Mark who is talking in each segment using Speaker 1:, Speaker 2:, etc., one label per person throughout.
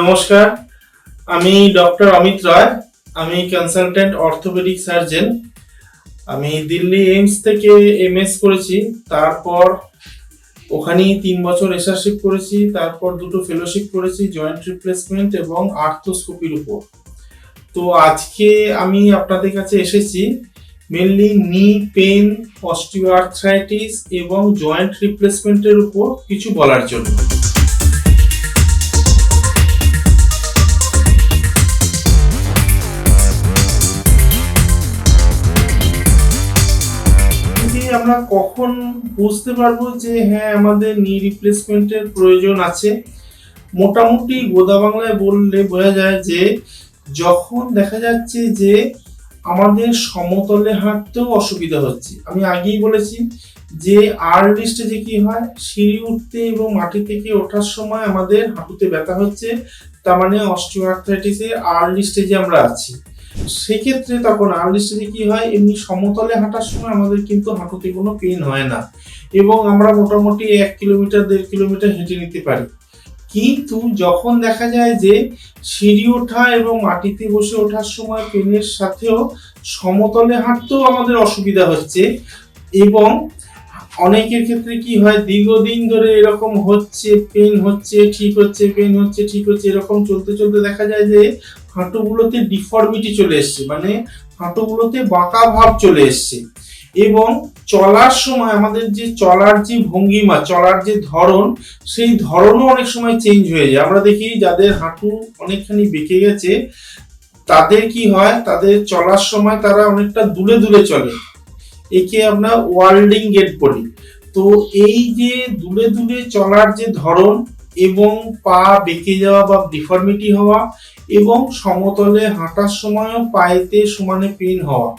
Speaker 1: নমস্কার, আমি ডক্টর অমিত রায়, আমি কনসালটেন্ট অর্থোপেডিক সার্জন আমি দিল্লি এইমস থেকে এমএস করেছি, তারপর ওখানেই তিন বছর এসারশিপ করেছি, তারপর দুটো ফেলোশিপ করেছি জয়েন্ট রিপ্লেসমেন্ট এবং আর্থোস্কোপির উপর। তো আজকে আমি আপনাদের কাছে এসেছি মেনলি নি পেন অস্টিওআর্থ্রাইটিস এবং জয়েন্ট রিপ্লেসমেন্টের উপর কিছু বলার জন্য। আমরা কখন বুঝতে পারব যে হ্যাঁ আমাদের নি রিপ্লেসমেন্টের প্রয়োজন আছে? মোটামুটি গোদা বাংলায় বললে বোঝা যায় যে, যখন দেখা যাচ্ছে যে, আমাদের সমতলে হাঁটতেও অসুবিধা হচ্ছে। আমি আগেই বলেছি যে আর্লি যে কি হয়? সিঁড়ি উঠতে এবং মাটি থেকে ওঠার সময় আমাদের হাঁটুতে ব্যথা হচ্ছে। তার মানে অস্টিওআর্থ্রাইটিসের আর্লি স্টেজে আমরা আছি। সেক্ষেত্রে তখন আর্লি স্টেজে কি হয়? এমনি সমতলে হাঁটার সময় আমাদের কিন্তু হাঁটুতে কোনো পেন হয় না। এবং আমরা মোটামুটি এক কিলোমিটার, দেড় কিলোমিটার হেঁটে নিতে পারি। কিন্তু যখন দেখা যায় যে সিঁড়ি ওঠা এবং মাটিতে বসে ওঠার সময় পেনের সাথেও সমতলে হাঁটতেও আমাদের অসুবিধা হচ্ছে এবং অনেকের ক্ষেত্রে কি হয়? দীর্ঘদিন ধরে এরকম হচ্ছে পেন হচ্ছে, ঠিক হচ্ছে পেন হচ্ছে, ঠিক হচ্ছে, এরকম চলতে চলতে দেখা যায় যে হাঁটুগুলোতে ডিফর্মিটি চলে এসছে মানে হাঁটুগুলোতে বাঁকা ভাব চলে এসছে। এবং চলার সময় আমাদের যে চলার যে ভঙ্গিমা, চলার যে ধরন, সেই ধরনও অনেক সময় চেঞ্জ হয়ে যায়। আমরা দেখি যাদের হাঁটু অনেকখানি বেঁকে গেছে, তাদের কি হয়? তাদের চলার সময় তারা অনেকটা দূরে দূরে চলে। একে আমরা ওয়ার্ল্ডিং গেট বলি। তো এই যে দূরে দূরে চলার যে ধরন এবং পা বেঁকে যাওয়া বা ডিফর্মিটি হওয়া এবং সমতলে হাঁটার সময়ও পায়েতে সমানে পেন হওয়া।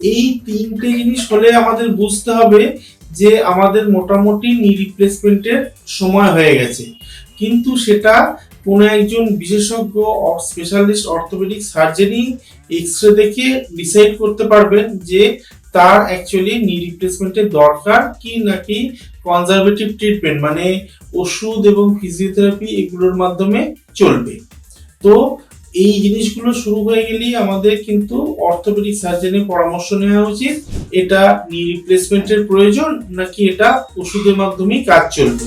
Speaker 1: এই তিনটে জিনিস হলে আমাদের বুঝতে হবে যে আমাদের মোটামুটি নি রিপ্লেসমেন্টের সময় হয়ে গেছে। কিন্তু সেটা কোনো একজন বিশেষজ্ঞ স্পেশালিস্ট অর্থোপেডিক সার্জেনই এক্স রে দেখে ডিসাইড করতে পারবেন যে তার অ্যাকচুয়ালি নি রিপ্লেসমেন্টের দরকার কি নাকি কনজারভেটিভ ট্রিটমেন্ট মানে ওষুধ এবং ফিজিওথেরাপি এগুলোর মাধ্যমে চলবে। তো এই জিনিসগুলো শুরু হয়ে গেলেই আমাদের কিন্তু অর্থোপেডিক সার্জনের পরামর্শ নেওয়া উচিত। এটা নি রিপ্লেসমেন্টের প্রয়োজন নাকি এটা ওষুধের মাধ্যমেই কাজ চলবে?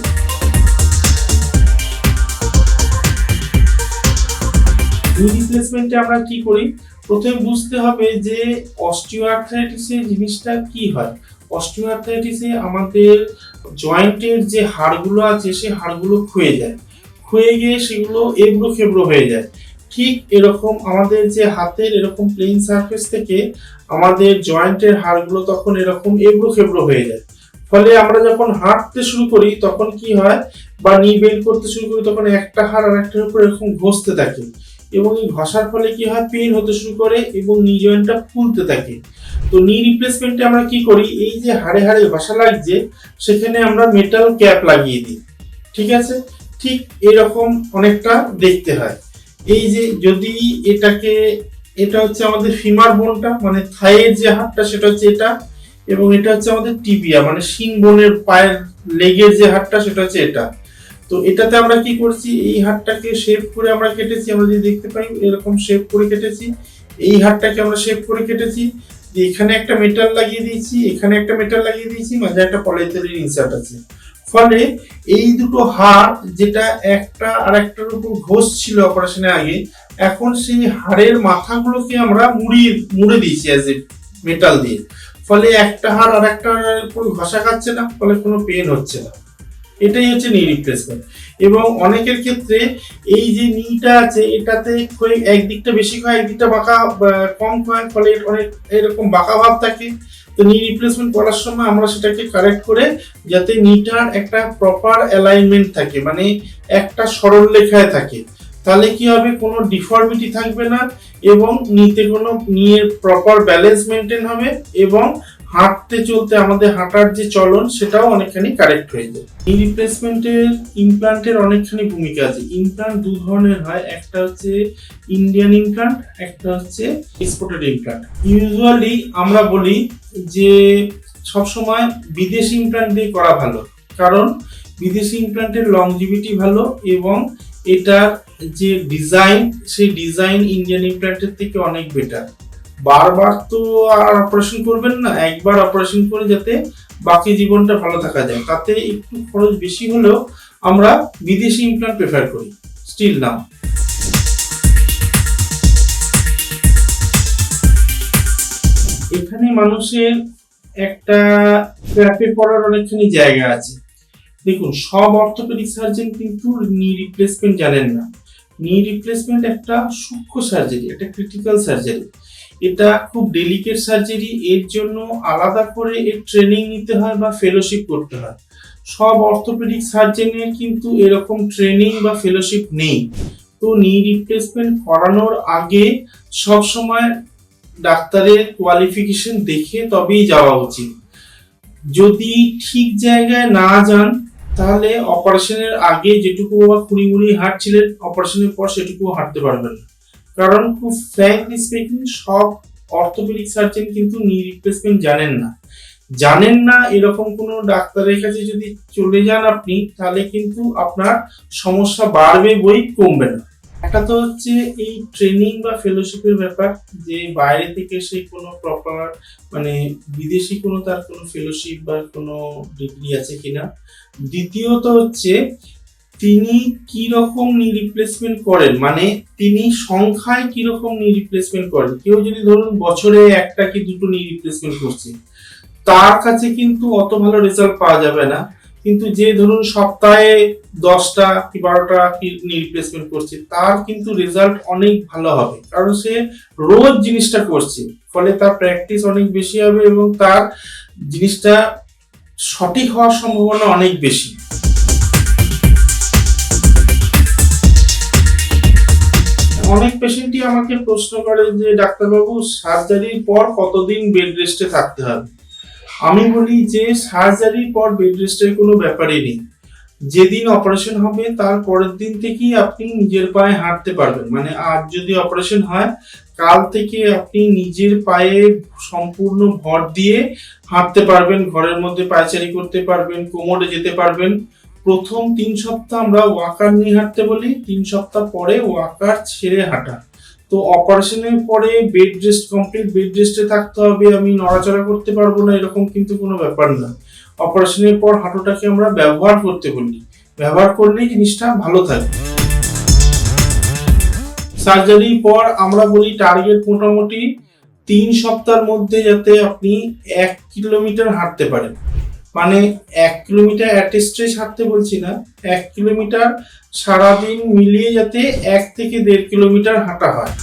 Speaker 1: নি রিপ্লেসমেন্টে আমরা কি করি? প্রথমে বুঝতে হবে যে অস্টিওআর্থ্রাইটিসের জিনিসটা কি হয়? অস্টিওআর্থ্রাইটিসে আমাদের জয়েন্টের যে হাড়গুলো আছে সেই হাড়গুলো ক্ষয়ে যায়। ক্ষয়ে গিয়ে সেগুলো এবড়ো খেবড়ো হয়ে যায়। ঠিক এরকম আমাদের যে হাতের এরকম প্লেন সারফেস থেকে আমাদের জয়েন্টের হাড়গুলো তখন এরকম এবড়ো খেবড়ো হয়ে যায়। ফলে আমরা যখন হাঁটতে শুরু করি, তখন কি হয়? বা নি বেন্ড করতে শুরু করি, তখন একটা হাড় আর একটার উপর এরকম ঘষতে থাকে। এবং এই ঘষার ফলে কি হয়? পেন হতে শুরু করে এবং নি জয়েন্টটা ফুলতে থাকে। তো নি রিপ্লেসমেন্টে আমরা কি করি? এই যে হাড়ে হাড়ে ঘষা লাগছে, সেখানে আমরা মেটাল ক্যাপ লাগিয়ে দিই। ঠিক আছে? ঠিক এরকম অনেকটা দেখতে হয়। এই যে যদি এটাকে, এটা হচ্ছে আমাদের ফিমার বোনটা মানে থাইয়ের যে হাড়টা, সেটা হচ্ছে এটা, এবং এটা হচ্ছে আমাদের টিবিয়া মানে শিং বোনের পায়ের লেগের যে হাড়টা, সেটা হচ্ছে এটা। তো এটাতে আমরা কি করছি? এই হাড়টাকে শেপ করে আমরা কেটেছি, আমরা যদি দেখতে পাই, এরকম শেপ করে কেটেছি। এই হাড়টাকে আমরা শেপ করে কেটেছি। এখানে একটা মেটাল লাগিয়ে দিয়েছি, এখানে একটা মেটাল লাগিয়ে দিয়েছি, মাঝে একটা পলিথিলিন ইনসার্ট আছে। ফলে এই দুটো হাড় যেটা একটা আর একটার উপর ঘোষ ছিল অপারেশনে আগে, এখন সেই হাড়ের মাথাগুলোকে আমরা মুড়িয়ে, মুড়ে দিয়েছি অ্যাজ এ মেটাল দিয়ে। ফলে একটা হাড় আর একটা উপর ঘষা খাচ্ছে না, ফলে কোনো পেন হচ্ছে না। এটাই হচ্ছে নি রিপ্লেসমেন্ট এবং অনেকের ক্ষেত্রে এই যে নিটা আছে, এটাতে একদিকটা বেশি হয় একদিকটা বাঁকা কম হয় ফলে অনেক এরকম বাঁকা ভাব থাকে। তো নি রিপ্লেসমেন্ট করার সময় আমরা সেটাকে কারেক্ট করে যাতে নিটার একটা প্রপার অ্যালাইনমেন্ট থাকে মানে একটা সরল লেখায় থাকে। তাহলে কি হবে? কোনো ডিফর্মিটি থাকবে না এবং নিতে কোনো নিয়ের প্রপার ব্যালেন্স মেনটেন হবে এবং হাঁটতে চলতে আমাদের হাঁটার যে চলন, সেটাও অনেকখানি কারেক্ট হয়ে যায়। এই রিপ্লেসমেন্টের ইমপ্লান্টের অনেকখানি ভূমিকা আছে। ইমপ্লান্ট দু ধরনের হয়। একটা হচ্ছে ইন্ডিয়ান ইমপ্লান্ট একটা হচ্ছে এক্সপোর্টেড ইমপ্লান্ট ইউজুয়ালি আমরা বলি যে সবসময় বিদেশি ইমপ্লান্ট দিয়ে করা ভালো। কারণ বিদেশি ইমপ্লান্টের লংজিভিটি ভালো এবং এটার যে ডিজাইন সেই ডিজাইন ইন্ডিয়ান ইমপ্ল্যান্টের থেকে অনেক বেটার বারবার তো আর অপারেশন করবেন না, একবার অপারেশন করে যাতে বাকি জীবনটা ভালো থাকা যায়। তাতে একটু খরচ বেশি হলেও আমরা বিদেশি ইমপ্ল্যান্ট প্রেফার করি স্টিল নাও এখানে মানুষের একটা থেরাপি পড়ার অনেকখানি জায়গা আছে। দেখুন, সব অর্থোপেডিক সার্জন কিন্তু নি রিপ্লেসমেন্ট জানেন না। নি রিপ্লেসমেন্ট একটা সূক্ষ্ম সার্জারি একটা ক্রিটিক্যাল সার্জারি এটা খুব ডেলিকেট সার্জারি এর জন্য আলাদা করে এর ট্রেনিং নিতে হয় বা ফেলোশিপ করতে হয়। সব অর্থোপেডিক সার্জনের কিন্তু এরকম ট্রেনিং বা ফেলোশিপ নেই। তো নি রিপ্লেসমেন্ট করানোর আগে সব সময় ডাক্তারের কোয়ালিফিকেশন দেখে তবেই যাওয়া উচিত। যদি ঠিক জায়গায় না যান, তাহলে অপারেশনের আগে যেটুকু বা কুড়ি মুড়ি হাঁটছিলেন অপারেশনের পর সেটুকু হাঁটতে পারবেন না। কারণ খুব ফ্র্যাঙ্কলি স্পিকিং সব অর্থোপেডিক সার্জন কিন্তু নি রিপ্লেসমেন্ট জানেন না। জানেন না এরকম কোনো ডাক্তারের কাছে যদি চলে যান আপনি, তাহলে কিন্তু আপনার সমস্যা বাড়বে বই কমবে না। একটা তো হচ্ছে এই ট্রেনিং বা ফেলোশিপের ব্যাপার, যে বাইরে থেকে সে কোনো প্রপার মানে বিদেশি কোনো তার কোনো ফেলোশিপ বা কোনো ডিগ্রি আছে কিনা। দ্বিতীয়ত হচ্ছে তিনি কি রকম নি রিপ্লেসমেন্ট করেন? মানে তিনি সংখ্যায় কি রকম নি রিপ্লেসমেন্ট করেন? কেউ যদি ধরুন বছরে একটা কি দুটো নি রিপ্লেসমেন্ট করছে, তার কাছে কিন্তু অত ভালো রেজাল্ট পাওয়া যাবে না। কিন্তু যে ধরুন সপ্তাহে দশটা কি বারোটা কি নি রিপ্লেসমেন্ট করছে, তার কিন্তু রেজাল্ট অনেক ভালো হবে। কারণ সে রোজ জিনিসটা করছে। ফলে তার প্র্যাকটিস অনেক বেশি হবে এবং তার জিনিসটা সঠিক হওয়ার সম্ভাবনা অনেক বেশি। অনেক পেশেন্টই আমাকে প্রশ্ন করে যে, ডাক্তারবাবু সার্জারির পর কতদিন বেড রেস্টে থাকতে হবে? আমি বলি যে সার্জারির পর বেড রেস্টের কোনো ব্যাপারই নেই। যেদিন অপারেশন হবে, তার পরের দিন থেকেই আপনি নিজের পায়ে হাঁটতে পারবেন। মানে আজ যদি অপারেশন হয়, কাল থেকে আপনি নিজের পায়ে সম্পূর্ণ ভর দিয়ে হাঁটতে পারবেন। ঘরের মধ্যে পায়চারি করতে পারবেন, কোমরে যেতে পারবেন। প্রথম তিন সপ্তাহ আমরা ওয়াকার নিয়ে হাঁটতে বলি, তিন সপ্তাহ পরে ওয়াকার ছেড়ে হাঁটা। তো অপারেশনের পরে বেড রেস্ট কমপ্লিট বেড রেস্টে থাকতে হবে, আমি নড়াচড়া করতে পারব না, এরকম কিন্তু কোনো ব্যাপার না। অপারেশনের পর হাঁটুটাকে আমরা ব্যবহার করতে বলি। ব্যবহার করলেই জিনিসটা ভালো থাকে। সার্জারির পর আমরা বলি টার্গেট মোটামুটি তিন সপ্তাহের মধ্যে যাতে আপনি এক কিলোমিটার হাঁটতে পারেন। মানে এক কিলোমিটার অ্যাট স্ট্রেচ হাঁটতে বলছি না, এক কিলোমিটার সারাদিন মিলিয়ে যাতে এক থেকে দেড় কিলোমিটার হাঁটা হয়।